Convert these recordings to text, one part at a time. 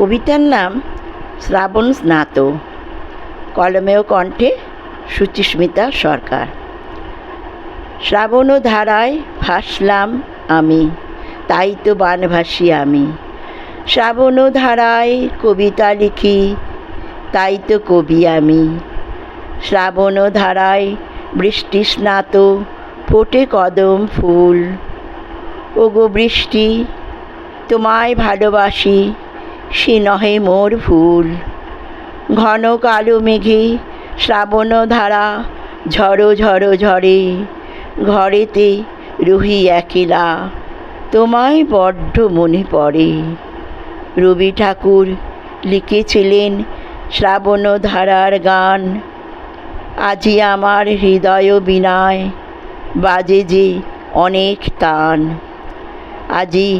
কবিতার নাম শ্রাবণ স্নাত। কলমেও কণ্ঠে সুচিস্মিতা সরকার। শ্রাবণ ধারায় ভাসলাম আমি, তাই তো বানভাসী আমি। শ্রাবণ ধারায় কবিতা লিখি, তাই তো কবি আমি। শ্রাবণ ধারায় বৃষ্টি স্নাত, ফোটে কদম ফুল। ওগো বৃষ্টি, তোমায় ভালোবাসি সে নহে মোর ভুল। ঘন কালো মেঘে শ্রাবণ ধারা ঝড়ো ঝড়ো ঝরে ঘরেতে রুহি একলা, তোমায় বড্ড মনে পড়ে। রবি ঠাকুর লিখেছিলেন শ্রাবণ ধারার গান, আজি আমার হৃদয় বিনায় বাজে যে অনেক তান আজি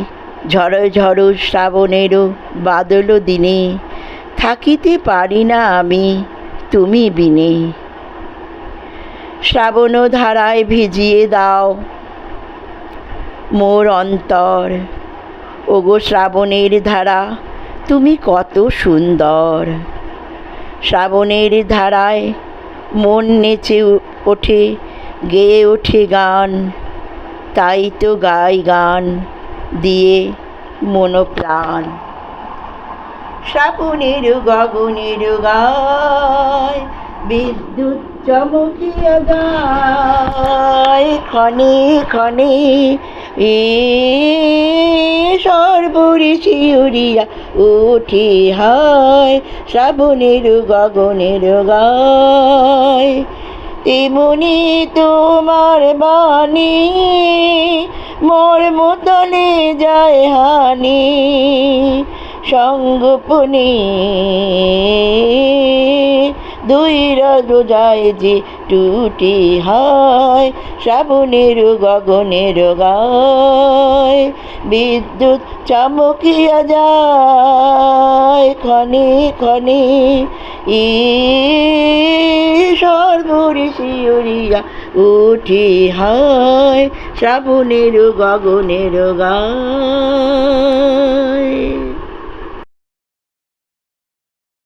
ঝড়ো ঝড়ো শ্রাবণেরও বাদল দিনে, থাকিতে পারি না আমি, তুমি বিনে। শ্রাবণ ধারায় ভিজিয়ে দাও মোর অন্তর। ওগো শ্রাবণের ধারা, তুমি কত সুন্দর। শ্রাবণের ধারায় মন নেচে ওঠে, গেয়ে ওঠে গান, তাই তো গাই গান। দিয়ে মনোপ্রাণ। শ্রাবণের গগনের গায়, বিদ্যুৎ চমকিয়া গায় ক্ষণে ক্ষণে এ সর্বরে শিউরিয়া উঠি হয় শ্রাবণের গগনের গায়। তেমনি তোমার বাণী মোর মতনে যায় হানি, সঙ্গোপনে। দুই যায় যে টুটি হয়, শ্রাবণের গগনের গায়। বিদ্যুৎ চমকিয়া যায় ক্ষণে ক্ষণে। ই সর্বরে শিউরিয়া উঠি হয় শ্রাবণের গগনের গায়